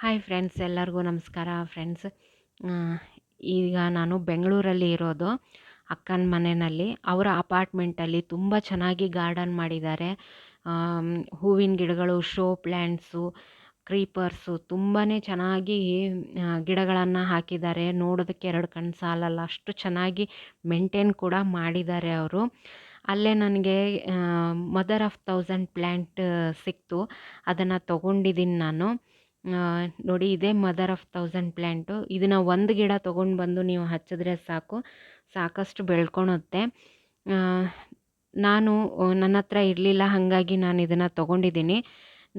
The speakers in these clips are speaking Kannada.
ಹಾಯ್ ಫ್ರೆಂಡ್ಸ್ ಎಲ್ಲರಿಗೂ ನಮಸ್ಕಾರ ಫ್ರೆಂಡ್ಸ್ ಈಗ ನಾನು ಬೆಂಗಳೂರಲ್ಲಿ ಇರೋದು. ಅಕ್ಕನ ಮನೆಯಲ್ಲಿ. ಅವರ ಅಪಾರ್ಟ್ಮೆಂಟಲ್ಲಿ ತುಂಬ ಚೆನ್ನಾಗಿ ಗಾರ್ಡನ್ ಮಾಡಿದ್ದಾರೆ. ಹೂವಿನ ಗಿಡಗಳು ಶೋ ಪ್ಲ್ಯಾಂಟ್ಸು ಕ್ರೀಪರ್ಸು ತುಂಬಾ ಚೆನ್ನಾಗಿ ಗಿಡಗಳನ್ನು ಹಾಕಿದ್ದಾರೆ. ನೋಡೋದಕ್ಕೆ ಎರಡು ಕಣ್ಣು ಸಾಲಲ್ಲ. ಅಷ್ಟು ಚೆನ್ನಾಗಿ ಮೇಂಟೈನ್ ಕೂಡ ಮಾಡಿದ್ದಾರೆ ಅವರು. ಅಲ್ಲೇ ನನಗೆ ಮದರ್ ಆಫ್ ಥೌಸಂಡ್ ಪ್ಲ್ಯಾಂಟ್ ಸಿಕ್ತು. ಅದನ್ನು ತೊಗೊಂಡಿದ್ದೀನಿ ನಾನು. ನೋಡಿ ಇದೇ ಮದರ್ ಆಫ್ ಥೌಸಂಡ್ ಪ್ಲ್ಯಾಂಟು ಇದನ್ನು ಒಂದು ಗಿಡ ತೊಗೊಂಡು ಬಂದು ನೀವು ಹಚ್ಚಿದ್ರೆ ಸಾಕು. ಸಾಕಷ್ಟು ಬೆಳ್ಕೊಳುತ್ತೆ ನಾನು ನನ್ನ ಹತ್ರ ಇರಲಿಲ್ಲ, ಹಾಗಾಗಿ ನಾನು ಇದನ್ನು ತೊಗೊಂಡಿದ್ದೀನಿ.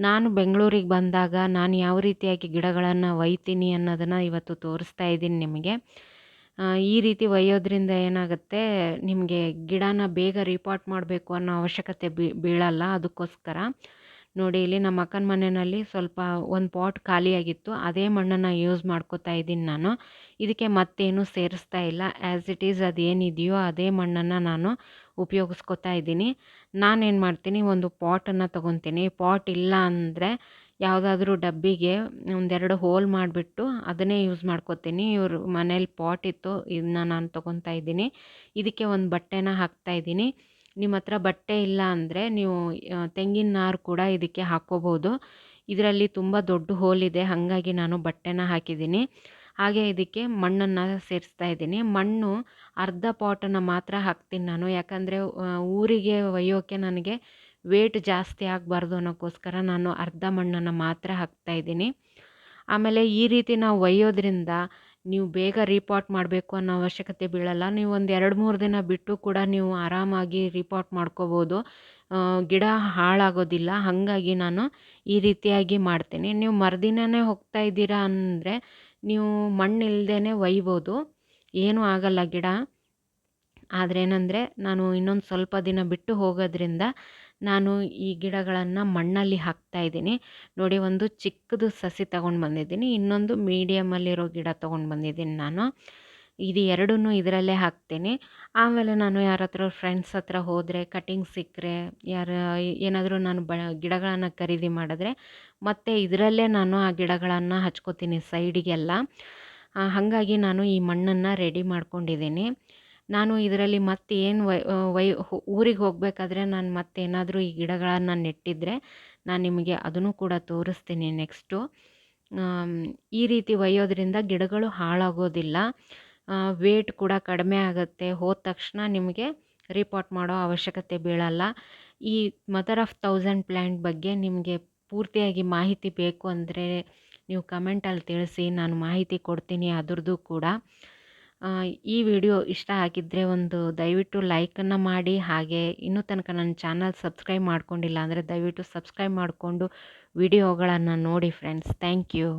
ನಾನು ಬೆಂಗಳೂರಿಗೆ ಬಂದಾಗ ನಾನು ಯಾವ ರೀತಿಯಾಗಿ ಗಿಡಗಳನ್ನು ಒಯ್ತೀನಿ ಅನ್ನೋದನ್ನು ಇವತ್ತು ತೋರಿಸ್ತಾ ಇದ್ದೀನಿ ನಿಮಗೆ. ಈ ರೀತಿ ಒಯ್ಯೋದ್ರಿಂದ ಏನಾಗುತ್ತೆ, ನಿಮಗೆ ಗಿಡನ ಬೇಗ ರಿಪಾರ್ಟ್ ಮಾಡಬೇಕು ಅನ್ನೋ ಅವಶ್ಯಕತೆ ಬೀಳಲ್ಲ. ಅದಕ್ಕೋಸ್ಕರ ನೋಡಿ ಇಲ್ಲಿ ನಮ್ಮ ಅಕ್ಕನ ಮನೆಯಲ್ಲಿ ಸ್ವಲ್ಪ ಒಂದು ಪಾಟ್ ಖಾಲಿಯಾಗಿತ್ತು. ಅದೇ ಮಣ್ಣನ್ನು ಯೂಸ್ ಮಾಡ್ಕೋತಾ ಇದ್ದೀನಿ ನಾನು. ಇದಕ್ಕೆ ಮತ್ತೇನು ಸೇರಿಸ್ತಾ ಇಲ್ಲ. ಆ್ಯಸ್ ಇಟ್ ಈಸ್ ಅದೇನಿದೆಯೋ ಅದೇ ಮಣ್ಣನ್ನು ನಾನು ಉಪಯೋಗಿಸ್ಕೊತಾ ಇದ್ದೀನಿ. ನಾನೇನು ಮಾಡ್ತೀನಿ, ಒಂದು ಪಾಟನ್ನು ತೊಗೊತೀನಿ. ಪಾಟ್ ಇಲ್ಲ ಅಂದರೆ ಯಾವುದಾದ್ರೂ ಡಬ್ಬಿಗೆ ಒಂದೆರಡು ಹೋಲ್ ಮಾಡಿಬಿಟ್ಟು ಅದನ್ನೇ ಯೂಸ್ ಮಾಡ್ಕೋತೀನಿ. ಇವರು ಮನೇಲಿ ಪಾಟ್ ಇತ್ತು ಇದನ್ನ ನಾನು ತೊಗೊತಾ ಇದ್ದೀನಿ. ಇದಕ್ಕೆ ಒಂದು ಬಟ್ಟೆನ ಹಾಕ್ತಾ ಇದ್ದೀನಿ. ನಿಮ್ಮ ಹತ್ರ ಬಟ್ಟೆ ಇಲ್ಲ ಅಂದರೆ ನೀವು ತೆಂಗಿನ ನಾರು ಕೂಡ ಇದಕ್ಕೆ ಹಾಕ್ಕೋಬೋದು ಇದರಲ್ಲಿ ತುಂಬ ದೊಡ್ಡ ಹೋಲ್ ಇದೆ, ಹಾಗಾಗಿ ನಾನು ಬಟ್ಟೆನ ಹಾಕಿದ್ದೀನಿ. ಹಾಗೆ ಇದಕ್ಕೆ ಮಣ್ಣನ್ನು ಸೇರಿಸ್ತಾ ಇದ್ದೀನಿ. ಮಣ್ಣು ಅರ್ಧ ಪಾಟನ್ನು ಮಾತ್ರ ಹಾಕ್ತೀನಿ ನಾನು. ಯಾಕಂದರೆ ಊರಿಗೆ ಒಯ್ಯೋಕ್ಕೆ ನನಗೆ ವೇಟ್ ಜಾಸ್ತಿ ಆಗಬಾರ್ದು ಅನ್ನೋಕ್ಕೋಸ್ಕರ ನಾನು ಅರ್ಧ ಮಣ್ಣನ್ನು ಮಾತ್ರ ಹಾಕ್ತಾ ಇದ್ದೀನಿ. ಆಮೇಲೆ ಈ ರೀತಿ ನಾವು ಒಯ್ಯೋದ್ರಿಂದ ನೀವು ಬೇಗ ರೀಪಾಟ್ ಮಾಡಬೇಕು ಅನ್ನೋ ಅವಶ್ಯಕತೆ ಬೀಳಲ್ಲ. ನೀವು ಒಂದು ಎರಡು, ಮೂರು ದಿನ ಬಿಟ್ಟು ಕೂಡ ನೀವು ಆರಾಮಾಗಿ ರೀಪಾಟ್ ಮಾಡ್ಕೋಬೋದು. ಗಿಡ ಹಾಳಾಗೋದಿಲ್ಲ. ಹಾಗಾಗಿ ನಾನು ಈ ರೀತಿಯಾಗಿ ಮಾಡ್ತೀನಿ. ನೀವು ಮರುದಿನನೇ ಹೋಗ್ತಾ ಇದ್ದೀರಾ ಅಂದರೆ ನೀವು ಮಣ್ಣು ಇಲ್ಲದೇ ಒಯ್ಬೋದು. ಏನೂ ಆಗಲ್ಲ ಗಿಡ. ಆದರೆ ಏನಂದರೆ ನಾನು ಇನ್ನೊಂದು ಸ್ವಲ್ಪ ದಿನ ಬಿಟ್ಟು ಹೋಗೋದ್ರಿಂದ ನಾನು ಈ ಗಿಡಗಳನ್ನು ಮಣ್ಣಲ್ಲಿ ಹಾಕ್ತಾ ಇದ್ದೀನಿ. ನೋಡಿ ಒಂದು ಚಿಕ್ಕದು ಸಸಿ ತಗೊಂಡು ಬಂದಿದ್ದೀನಿ. ಇನ್ನೊಂದು ಮೀಡಿಯಮಲ್ಲಿರೋ ಗಿಡ ತೊಗೊಂಡು ಬಂದಿದ್ದೀನಿ ನಾನು. ಇದು ಎರಡೂ ಇದರಲ್ಲೇ ಹಾಕ್ತೀನಿ. ಆಮೇಲೆ ನಾನು ಯಾರ ಹತ್ರ ಫ್ರೆಂಡ್ಸ್ ಹತ್ರ ಹೋದರೆ ಕಟಿಂಗ್ ಸಿಕ್ಕರೆ, ಯಾರು ಏನಾದರೂ ನಾನು ಬ ಗಿಡಗಳನ್ನು ಖರೀದಿ ಮಾಡಿದ್ರೆ ಮತ್ತು ಇದರಲ್ಲೇ ನಾನು ಆ ಗಿಡಗಳನ್ನು ಹಚ್ಕೋತೀನಿ ಸೈಡಿಗೆಲ್ಲ ಹಾಗಾಗಿ ನಾನು ಈ ಮಣ್ಣನ್ನು ರೆಡಿ ಮಾಡ್ಕೊಂಡಿದ್ದೀನಿ. ನಾನು ಇದರಲ್ಲಿ ಮತ್ತೆ ಏನು ವೈ ವೈ ಊರಿಗೆ ಹೋಗಬೇಕಾದ್ರೆ ನಾನು ಮತ್ತೇನಾದರೂ ಈ ಗಿಡಗಳನ್ನು ನೆಟ್ಟಿದ್ದರೆ ನಾನು ನಿಮಗೆ ಅದನ್ನು ಕೂಡ ತೋರಿಸ್ತೀನಿ ನೆಕ್ಸ್ಟು. ಈ ರೀತಿ ಒಯ್ಯೋದ್ರಿಂದ ಗಿಡಗಳು ಹಾಳಾಗೋದಿಲ್ಲ. ವೇಟ್ ಕೂಡ ಕಡಿಮೆ ಆಗುತ್ತೆ. ಹೋದ ತಕ್ಷಣ ನಿಮಗೆ ರಿಪೋರ್ಟ್ ಮಾಡೋ ಅವಶ್ಯಕತೆ ಬೀಳಲ್ಲ. ಈ ಮದರ್ ಆಫ್ ಥೌಸಂಡ್ ಪ್ಲ್ಯಾಂಟ್ ಬಗ್ಗೆ ನಿಮಗೆ ಪೂರ್ತಿಯಾಗಿ ಮಾಹಿತಿ ಬೇಕು ಅಂದರೆ ನೀವು ಕಮೆಂಟಲ್ಲಿ ತಿಳಿಸಿ, ನಾನು ಮಾಹಿತಿ ಕೊಡ್ತೀನಿ ಅದ್ರದ್ದು ಕೂಡ. ಈ ವಿಡಿಯೋ ಇಷ್ಟ ಆಗಿದ್ದರೆ ಒಂದು ದಯವಿಟ್ಟು ಲೈಕನ್ನು ಮಾಡಿ. ಹಾಗೆ ಇನ್ನೂ ತನಕ ನನ್ನ ಚಾನಲ್ ಸಬ್ಸ್ಕ್ರೈಬ್ ಮಾಡ್ಕೊಂಡಿಲ್ಲ ಅಂದರೆ ದಯವಿಟ್ಟು ಸಬ್ಸ್ಕ್ರೈಬ್ ಮಾಡಿಕೊಂಡು ವಿಡಿಯೋಗಳನ್ನು ನೋಡಿ ಫ್ರೆಂಡ್ಸ್ ಥ್ಯಾಂಕ್ ಯು